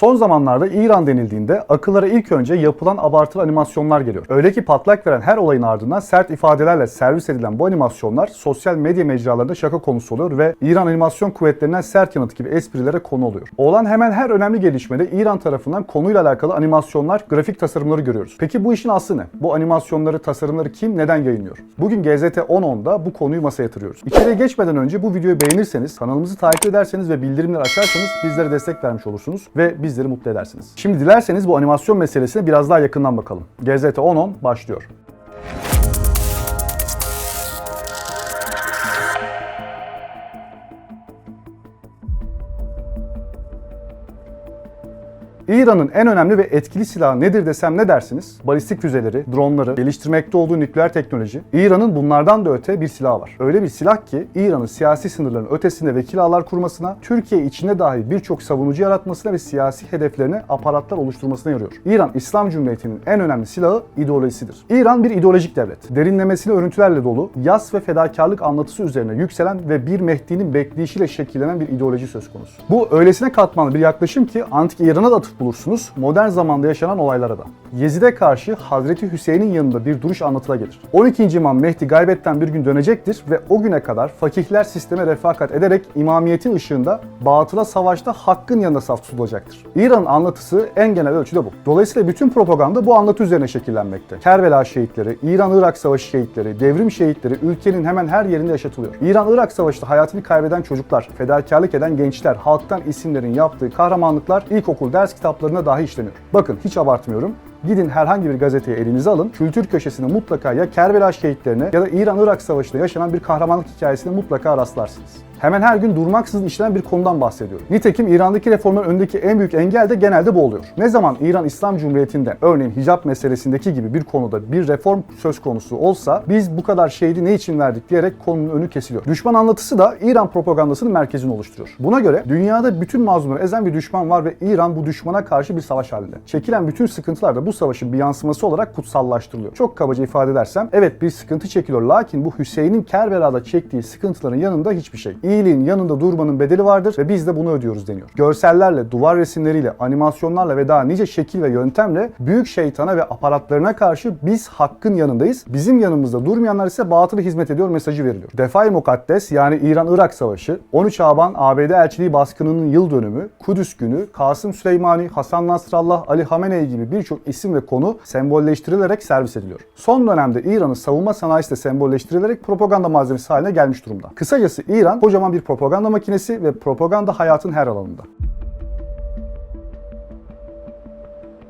Son zamanlarda İran denildiğinde akıllara ilk önce yapılan abartılı animasyonlar geliyor. Öyle ki patlak veren her olayın ardından sert ifadelerle servis edilen bu animasyonlar sosyal medya mecralarında şaka konusu oluyor ve İran animasyon kuvvetlerinden sert yanıt gibi esprilere konu oluyor. Olan hemen her önemli gelişmede İran tarafından konuyla alakalı animasyonlar, grafik tasarımları görüyoruz. Peki bu işin aslı ne? Bu animasyonları, tasarımları kim, neden yayınlıyor? Bugün GZT 10.10'da bu konuyu masaya yatırıyoruz. İçeriye geçmeden önce bu videoyu beğenirseniz, kanalımızı takip ederseniz ve bildirimleri açarsanız bizlere destek vermiş olursunuz ve bizleri mutlu edersiniz. Şimdi dilerseniz bu animasyon meselesine biraz daha yakından bakalım. GZT 10.10 başlıyor. İran'ın en önemli ve etkili silahı nedir desem ne dersiniz? Balistik füzeleri, dronları, geliştirmekte olduğu nükleer teknoloji. İran'ın bunlardan da öte bir silahı var. Öyle bir silah ki İran'ın siyasi sınırların ötesinde vekil ağlar kurmasına, Türkiye içinde dahi birçok savunucu yaratmasına ve siyasi hedeflerine aparatlar oluşturmasına yarıyor. İran İslam Cumhuriyeti'nin en önemli silahı ideolojisidir. İran bir ideolojik devlet. Derinlemesine örüntülerle dolu, yas ve fedakarlık anlatısı üzerine yükselen ve bir Mehdi'nin bekleyişiyle şekillenen bir ideoloji söz konusu. Bu öylesine katmanlı bir yaklaşım ki antik İran'a da bulursunuz, modern zamanda yaşanan olaylara da. Yezid'e karşı Hazreti Hüseyin'in yanında bir duruş anlatılagelir. 12. İmam Mehdi gaybetten bir gün dönecektir ve o güne kadar fakihler sisteme refakat ederek imamiyetin ışığında batıla savaşta hakkın yanında saf tutulacaktır. İran'ın anlatısı en genel ölçüde bu. Dolayısıyla bütün propaganda bu anlatı üzerine şekillenmekte. Kerbela şehitleri, İran-Irak savaşı şehitleri, devrim şehitleri ülkenin hemen her yerinde yaşatılıyor. İran-Irak savaşında hayatını kaybeden çocuklar, fedakarlık eden gençler, halktan isimlerin yaptığı kahramanlıklar ilkokul ders kitaplarına dahi işleniyor. Bakın hiç abartmıyorum. Gidin herhangi bir gazeteyi elinize alın. Kültür köşesinde mutlaka ya Kerbela şehitlerine ya da İran-Irak savaşında yaşanan bir kahramanlık hikayesine mutlaka rastlarsınız. Hemen her gün durmaksızın işlenen bir konudan bahsediyorum. Nitekim İran'daki reformların önündeki en büyük engel de genelde bu oluyor. Ne zaman İran İslam Cumhuriyeti'nde örneğin hicap meselesindeki gibi bir konuda bir reform söz konusu olsa biz bu kadar şehidi ne için verdik diyerek konunun önü kesiliyor. Düşman anlatısı da İran propagandasının merkezini oluşturuyor. Buna göre dünyada bütün mazlumları ezen bir düşman var ve İran bu düşmana karşı bir savaş halinde. Çekilen bütün sıkıntılar da bu savaşın bir yansıması olarak kutsallaştırılıyor. Çok kabaca ifade edersem evet bir sıkıntı çekiliyor lakin bu Hüseyin'in Kerbela'da çektiği sıkıntıların yanında hiçbir şey. İyiliğin yanında durmanın bedeli vardır ve biz de bunu ödüyoruz deniyor. Görsellerle, duvar resimleriyle, animasyonlarla ve daha nice şekil ve yöntemle büyük şeytana ve aparatlarına karşı biz hakkın yanındayız. Bizim yanımızda durmayanlar ise batılı hizmet ediyor mesajı veriliyor. Defay Mukaddes yani İran-Irak Savaşı, 13 Şaban ABD Elçiliği baskınının yıl dönümü, Kudüs günü, Kasım Süleymani, Hasan Nasrallah, Ali Hamenei gibi birçok isim ve konu sembolleştirilerek servis ediliyor. Son dönemde İran'ın savunma sanayisi de sembolleştirilerek propaganda malzemesi haline gelmiş durumda. Kısacası İran kocaman bir propaganda makinesi ve propaganda hayatın her alanında.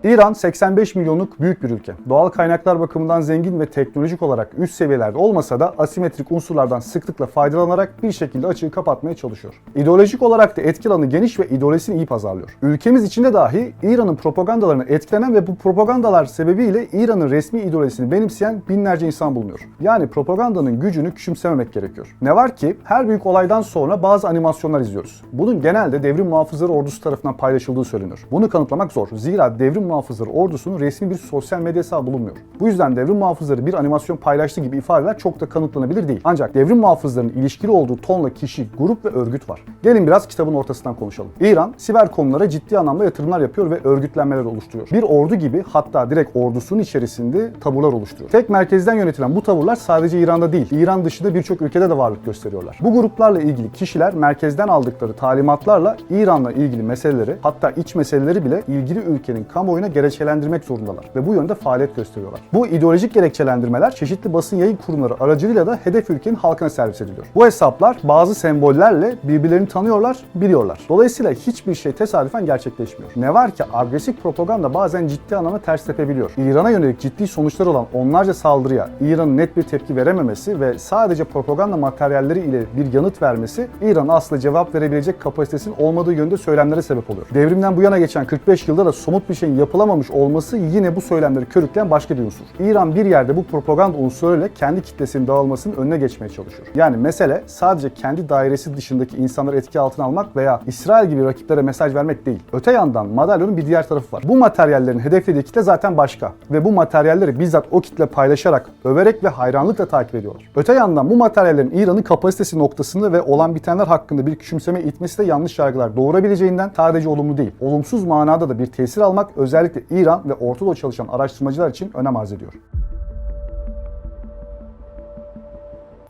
İran 85 milyonluk büyük bir ülke. Doğal kaynaklar bakımından zengin ve teknolojik olarak üst seviyelerde olmasa da asimetrik unsurlardan sıklıkla faydalanarak bir şekilde açığı kapatmaya çalışıyor. İdeolojik olarak da etki alanı geniş ve ideolojisini iyi pazarlıyor. Ülkemiz içinde dahi İran'ın propagandalarına etkilenen ve bu propagandalar sebebiyle İran'ın resmi ideolojisini benimseyen binlerce insan bulunuyor. Yani propagandanın gücünü küçümsememek gerekiyor. Ne var ki her büyük olaydan sonra bazı animasyonlar izliyoruz. Bunun genelde devrim muhafızları ordusu tarafından paylaşıldığı söyleniyor. Bunu kanıtlamak zor. Zira devrim muhafızları ordusunun resmi bir sosyal medya hesabı bulunmuyor. Bu yüzden devrim muhafızları bir animasyon paylaştı gibi ifadeler çok da kanıtlanabilir değil. Ancak devrim muhafızlarının ilişkili olduğu tonla kişi, grup ve örgüt var. Gelin biraz kitabın ortasından konuşalım. İran, siber konulara ciddi anlamda yatırımlar yapıyor ve örgütlenmeler oluşturuyor. Bir ordu gibi hatta direkt ordusunun içerisinde taburlar oluşturuyor. Tek merkezden yönetilen bu tavırlar sadece İran'da değil, İran dışında birçok ülkede de varlık gösteriyorlar. Bu gruplarla ilgili kişiler merkezden aldıkları talimatlarla İran'la ilgili meseleleri hatta iç meseleleri bile ilgili ülkenin kamuoyuna gerekçelendirmek zorundalar ve bu yönde faaliyet gösteriyorlar. Bu ideolojik gerekçelendirmeler çeşitli basın yayın kurumları aracılığıyla da hedef ülkenin halkına servis ediliyor. Bu hesaplar bazı sembollerle birbirlerini tanıyorlar, biliyorlar. Dolayısıyla hiçbir şey tesadüfen gerçekleşmiyor. Ne var ki agresif propaganda bazen ciddi anlamda ters tepebiliyor. İran'a yönelik ciddi sonuçlar olan onlarca saldırıya İran'ın net bir tepki verememesi ve sadece propaganda materyalleri ile bir yanıt vermesi İran'ın aslında cevap verebilecek kapasitesinin olmadığı yönde söylemlere sebep oluyor. Devrimden bu yana geçen 45 yılda da somut bir şeyin yapılmadığı yapılamamış olması yine bu söylemleri körükleyen başka bir unsur. İran bir yerde bu propaganda unsurlarıyla kendi kitlesinin dağılmasının önüne geçmeye çalışıyor. Yani mesele sadece kendi dairesi dışındaki insanları etki altına almak veya İsrail gibi rakiplere mesaj vermek değil. Öte yandan madalyonun bir diğer tarafı var. Bu materyallerin hedeflediği kitle zaten başka ve bu materyalleri bizzat o kitle paylaşarak, överek ve hayranlıkla takip ediyorlar. Öte yandan bu materyallerin İran'ın kapasitesi noktasında ve olan bitenler hakkında bir küçümseme itmesi de yanlış yargılar doğurabileceğinden sadece olumlu değil, olumsuz manada da bir tesir almak özellikle İran ve Orta Doğu çalışan araştırmacılar için önem arz ediyor.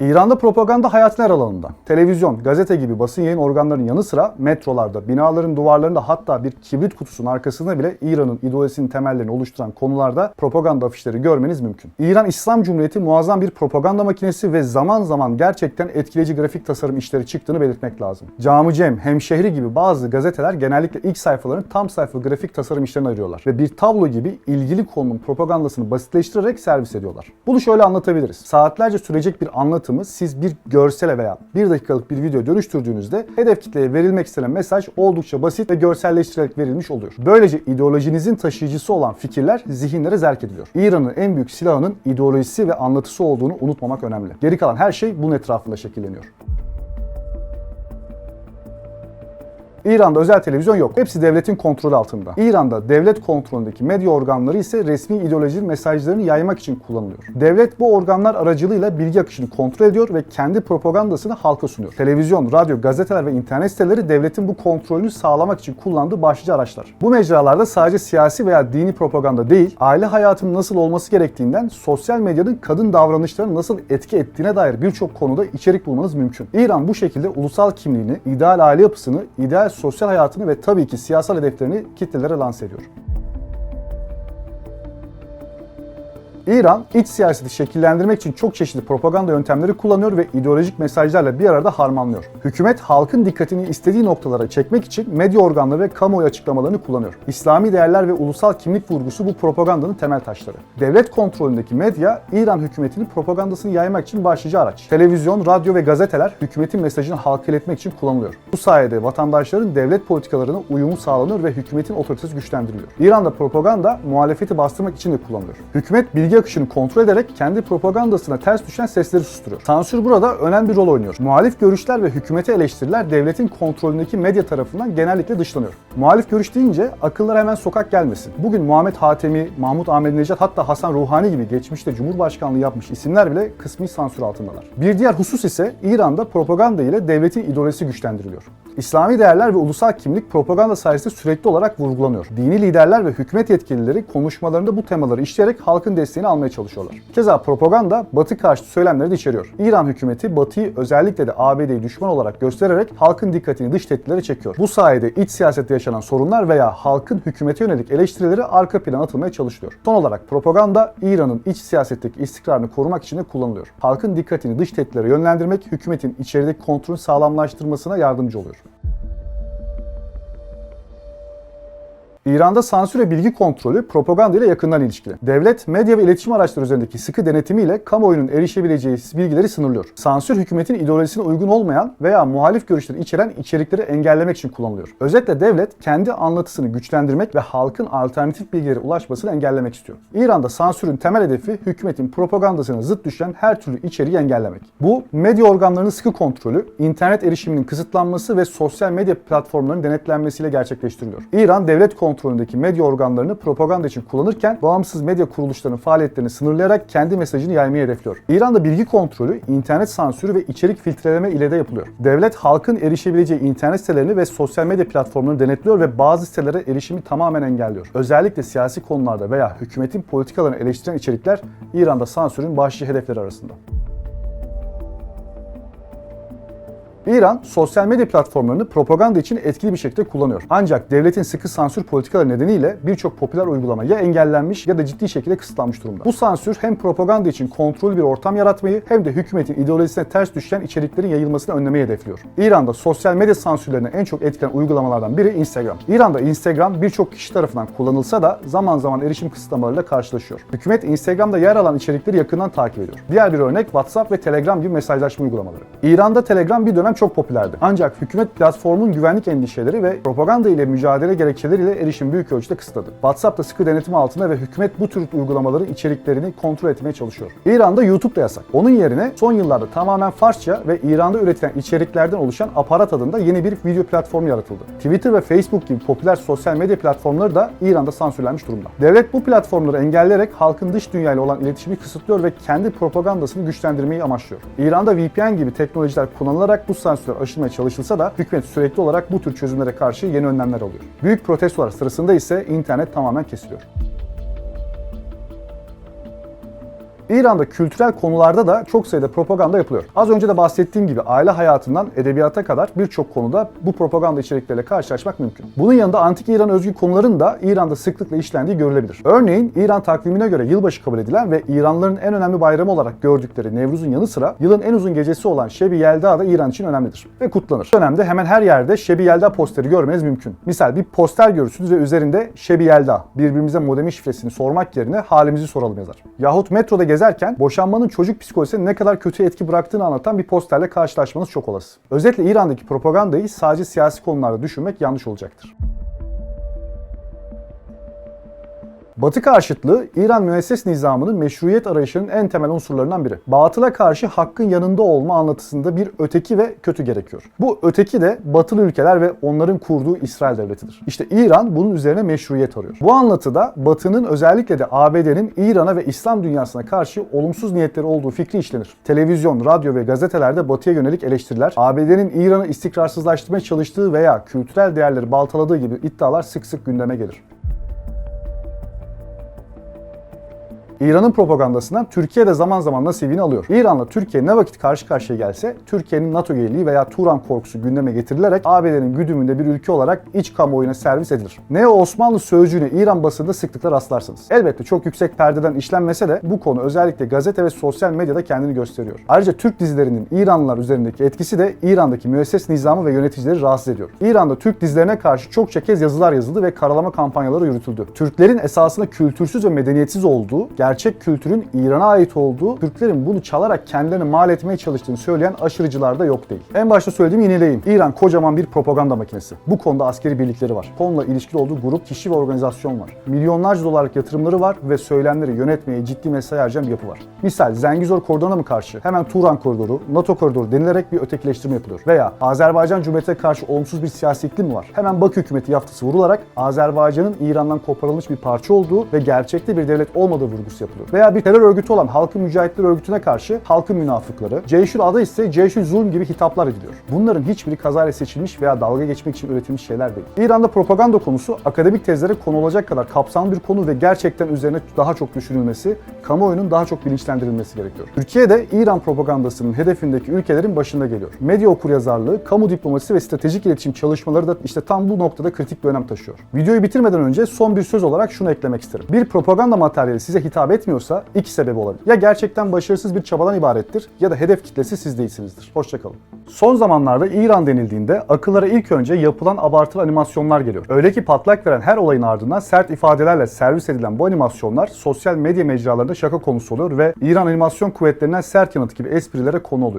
İran'da propaganda hayatın her alanında. Televizyon, gazete gibi basın yayın organlarının yanı sıra metrolarda, binaların duvarlarında hatta bir kibrit kutusunun arkasında bile İran'ın ideolojisinin temellerini oluşturan konularda propaganda afişleri görmeniz mümkün. İran İslam Cumhuriyeti muazzam bir propaganda makinesi ve zaman zaman gerçekten etkileyici grafik tasarım işleri çıktığını belirtmek lazım. Cami Cem, Hemşehri gibi bazı gazeteler genellikle ilk sayfaların tam sayfa grafik tasarım işlerini arıyorlar ve bir tablo gibi ilgili konunun propagandasını basitleştirerek servis ediyorlar. Bunu şöyle anlatabiliriz. Saatlerce sürecek bir anlatım anlatımı siz bir görsele veya bir dakikalık bir video dönüştürdüğünüzde hedef kitleye verilmek istenen mesaj oldukça basit ve görselleştirerek verilmiş oluyor. Böylece ideolojinizin taşıyıcısı olan fikirler zihinlere zerk ediliyor. İran'ın en büyük silahının ideolojisi ve anlatısı olduğunu unutmamak önemli. Geri kalan her şey bunun etrafında şekilleniyor. İran'da özel televizyon yok. Hepsi devletin kontrolü altında. İran'da devlet kontrolündeki medya organları ise resmi ideolojinin mesajlarını yaymak için kullanılıyor. Devlet bu organlar aracılığıyla bilgi akışını kontrol ediyor ve kendi propagandasını halka sunuyor. Televizyon, radyo, gazeteler ve internet siteleri devletin bu kontrolünü sağlamak için kullandığı başlıca araçlar. Bu mecralarda sadece siyasi veya dini propaganda değil, aile hayatının nasıl olması gerektiğinden sosyal medyanın kadın davranışlarını nasıl etki ettiğine dair birçok konuda içerik bulmanız mümkün. İran bu şekilde ulusal kimliğini, ideal aile yapısını, ideal sosyal hayatını ve tabii ki siyasal hedeflerini kitlelere lanse ediyor. İran iç siyaseti şekillendirmek için çok çeşitli propaganda yöntemleri kullanıyor ve ideolojik mesajlarla bir arada harmanlıyor. Hükümet halkın dikkatini istediği noktalara çekmek için medya organları ve kamuoyu açıklamalarını kullanıyor. İslami değerler ve ulusal kimlik vurgusu bu propagandanın temel taşları. Devlet kontrolündeki medya İran hükümetinin propagandasını yaymak için başlıca araç. Televizyon, radyo ve gazeteler hükümetin mesajını halka iletmek için kullanılıyor. Bu sayede vatandaşların devlet politikalarına uyumu sağlanıyor ve hükümetin otoritesi güçlendiriliyor. İran'da propaganda muhalefeti bastırmak için de kullanılıyor. Hükümet bilgi akışını kontrol ederek kendi propagandasına ters düşen sesleri susturuyor. Sansür burada önemli bir rol oynuyor. Muhalif görüşler ve hükümete eleştiriler devletin kontrolündeki medya tarafından genellikle dışlanıyor. Muhalif görüş deyince akıllara hemen sokak gelmesin. Bugün Muhammed Hatemi, Mahmut Ahmedinejad hatta Hasan Ruhani gibi geçmişte Cumhurbaşkanlığı yapmış isimler bile kısmi sansür altındalar. Bir diğer husus ise İran'da propaganda ile devletin ideolojisi güçlendiriliyor. İslami değerler ve ulusal kimlik propaganda sayesinde sürekli olarak vurgulanıyor. Dini liderler ve hükümet yetkilileri konuşmalarında bu temaları işleyerek halkın desteğini almaya çalışıyorlar. Keza propaganda Batı karşıtı söylemleri de içeriyor. İran hükümeti Batı'yı özellikle de ABD'yi düşman olarak göstererek halkın dikkatini dış tehditlere çekiyor. Bu sayede iç siyasette yaşanan sorunlar veya halkın hükümete yönelik eleştirileri arka plana atılmaya çalışılıyor. Son olarak propaganda İran'ın iç siyasetteki istikrarını korumak için de kullanılıyor. Halkın dikkatini dış tehditlere yönlendirmek hükümetin içerideki kontrolü sağlamlaştırmasına yardımcı oluyor. İran'da sansür ve bilgi kontrolü propaganda ile yakından ilişkili. Devlet, medya ve iletişim araçları üzerindeki sıkı denetimiyle kamuoyunun erişebileceği bilgileri sınırlıyor. Sansür hükümetin ideolojisine uygun olmayan veya muhalif görüşleri içeren içerikleri engellemek için kullanılıyor. Özetle devlet kendi anlatısını güçlendirmek ve halkın alternatif bilgilere ulaşmasını engellemek istiyor. İran'da sansürün temel hedefi hükümetin propagandasına zıt düşen her türlü içeriği engellemek. Bu medya organlarının sıkı kontrolü, internet erişiminin kısıtlanması ve sosyal medya platformlarının denetlenmesiyle gerçekleştiriliyor. İran devlet kontrolü kontrolündeki medya organlarını propaganda için kullanırken bağımsız medya kuruluşlarının faaliyetlerini sınırlayarak kendi mesajını yaymayı hedefliyor. İran'da bilgi kontrolü, internet sansürü ve içerik filtreleme ile de yapılıyor. Devlet halkın erişebileceği internet sitelerini ve sosyal medya platformlarını denetliyor ve bazı sitelere erişimi tamamen engelliyor. Özellikle siyasi konularda veya hükümetin politikalarını eleştiren içerikler İran'da sansürün başlıca hedefleri arasında. İran sosyal medya platformlarını propaganda için etkili bir şekilde kullanıyor. Ancak devletin sıkı sansür politikaları nedeniyle birçok popüler uygulama ya engellenmiş ya da ciddi şekilde kısıtlanmış durumda. Bu sansür hem propaganda için kontrollü bir ortam yaratmayı hem de hükümetin ideolojisine ters düşen içeriklerin yayılmasını önlemeyi hedefliyor. İran'da sosyal medya sansürlerine en çok etkilen uygulamalardan biri Instagram. İran'da Instagram birçok kişi tarafından kullanılsa da zaman zaman erişim kısıtlamalarıyla karşılaşıyor. Hükümet Instagram'da yer alan içerikleri yakından takip ediyor. Diğer bir örnek WhatsApp ve Telegram gibi mesajlaşma uygulamaları. İran'da Telegram bir dönem çok popülerdi. Ancak hükümet platformun güvenlik endişeleri ve propaganda ile mücadele gerekçeleriyle erişim büyük ölçüde kısıtladı. WhatsApp da sıkı denetim altında ve hükümet bu tür uygulamaların içeriklerini kontrol etmeye çalışıyor. İran'da YouTube da yasak. Onun yerine son yıllarda tamamen Farsça ve İran'da üretilen içeriklerden oluşan Aparat adında yeni bir video platformu yaratıldı. Twitter ve Facebook gibi popüler sosyal medya platformları da İran'da sansürlenmiş durumda. Devlet bu platformları engelleyerek halkın dış dünyayla olan iletişimi kısıtlıyor ve kendi propagandasını güçlendirmeyi amaçlıyor. İran'da VPN gibi teknolojiler kullanılarak bu sansürler aşılmaya çalışılsa da hükümet sürekli olarak bu tür çözümlere karşı yeni önlemler alıyor. Büyük protestolar sırasında ise internet tamamen kesiliyor. İran'da kültürel konularda da çok sayıda propaganda yapılıyor. Az önce de bahsettiğim gibi aile hayatından edebiyata kadar birçok konuda bu propaganda içerikleriyle karşılaşmak mümkün. Bunun yanında antik İran özgü konuların da İran'da sıklıkla işlendiği görülebilir. Örneğin İran takvimine göre yılbaşı kabul edilen ve İranlıların en önemli bayramı olarak gördükleri Nevruz'un yanı sıra yılın en uzun gecesi olan Şebi Yelda da İran için önemlidir ve kutlanır. Bu dönemde hemen her yerde Şebi Yelda posteri görmeniz mümkün. Misal bir poster görürsünüz ve üzerinde Şebi Yelda birbirimize modemi şifresini sormak yerine halimizi soralım yazar. Yahut metroda gezerken boşanmanın çocuk psikolojisine ne kadar kötü etki bıraktığını anlatan bir posterle karşılaşmanız çok olası. Özetle İran'daki propagandayı sadece siyasi konularda düşünmek yanlış olacaktır. Batı karşıtlığı İran müesses nizamının meşruiyet arayışının en temel unsurlarından biri. Batıla karşı hakkın yanında olma anlatısında bir öteki ve kötü gerekiyor. Bu öteki de batılı ülkeler ve onların kurduğu İsrail devletidir. İşte İran bunun üzerine meşruiyet arıyor. Bu anlatıda Batı'nın özellikle de ABD'nin İran'a ve İslam dünyasına karşı olumsuz niyetleri olduğu fikri işlenir. Televizyon, radyo ve gazetelerde Batı'ya yönelik eleştiriler, ABD'nin İran'ı istikrarsızlaştırmaya çalıştığı veya kültürel değerleri baltaladığı gibi iddialar sık sık gündeme gelir. İran'ın propagandasından Türkiye de zaman zaman nasibini alıyor. İran'la Türkiye ne vakit karşı karşıya gelse Türkiye'nin NATO üyeliği veya Turan korkusu gündeme getirilerek ABD'nin güdümünde bir ülke olarak iç kamuoyuna servis edilir. Neo Osmanlı sözcüğüne İran basında sıklıkla rastlarsınız. Elbette çok yüksek perdeden işlenmese de bu konu özellikle gazete ve sosyal medyada kendini gösteriyor. Ayrıca Türk dizilerinin İranlılar üzerindeki etkisi de İran'daki müesses nizamı ve yöneticileri rahatsız ediyor. İran'da Türk dizilerine karşı çokça kez yazılar yazıldı ve karalama kampanyaları yürütüldü. Türklerin esasında kültürsüz ve medeniyetsiz olduğu, gerçek kültürün İran'a ait olduğu, Türklerin bunu çalarak kendilerini mal etmeye çalıştığını söyleyen aşırıcılar da yok değil. En başta söylediğimi yineleyeyim. İran kocaman bir propaganda makinesi. Bu konuda askeri birlikleri var. Konuyla ilişkili olduğu grup, kişi ve organizasyon var. Milyonlarca dolarlık yatırımları var ve söylemleri yönetmeye ciddi mesai harcayan bir yapı var. Misal Zengizor koridoruna mı karşı hemen Turan koridoru, NATO koridoru denilerek bir ötekileştirme yapılıyor. Veya Azerbaycan Cumhuriyeti'ne karşı olumsuz bir siyasi iklim var? Hemen Bakü hükümeti yaftası vurularak Azerbaycan'ın İran'dan koparılmış bir parça olduğu ve gerçekte bir devlet olmadığı vurgusu yapılıyor. Veya bir terör örgütü olan Halkın Mücahitleri Örgütü'ne karşı halkın münafıkları, Ceyşül adı ise Ceyşül Zulm gibi hitaplar ediliyor. Bunların hiçbiri kazayla seçilmiş veya dalga geçmek için üretilmiş şeyler değil. İran'da propaganda konusu akademik tezlere konu olacak kadar kapsamlı bir konu ve gerçekten üzerine daha çok düşünülmesi, kamuoyunun daha çok bilinçlendirilmesi gerekiyor. Türkiye de İran propagandasının hedefindeki ülkelerin başında geliyor. Medya okuryazarlığı, kamu diplomasisi ve stratejik iletişim çalışmaları da işte tam bu noktada kritik bir önem taşıyor. Videoyu bitirmeden önce son bir söz olarak şunu eklemek isterim. Bir propaganda materyali size hitap etmiyorsa iki sebebi olabilir. Ya gerçekten başarısız bir çabadan ibarettir ya da hedef kitlesi siz değilsinizdir. Hoşçakalın. Son zamanlarda İran denildiğinde akıllara ilk önce yapılan abartılı animasyonlar geliyor. Öyle ki patlak veren her olayın ardından sert ifadelerle servis edilen bu animasyonlar sosyal medya mecralarında şaka konusu oluyor ve İran animasyon kuvvetlerinden sert yanıt gibi esprilere konu oluyor.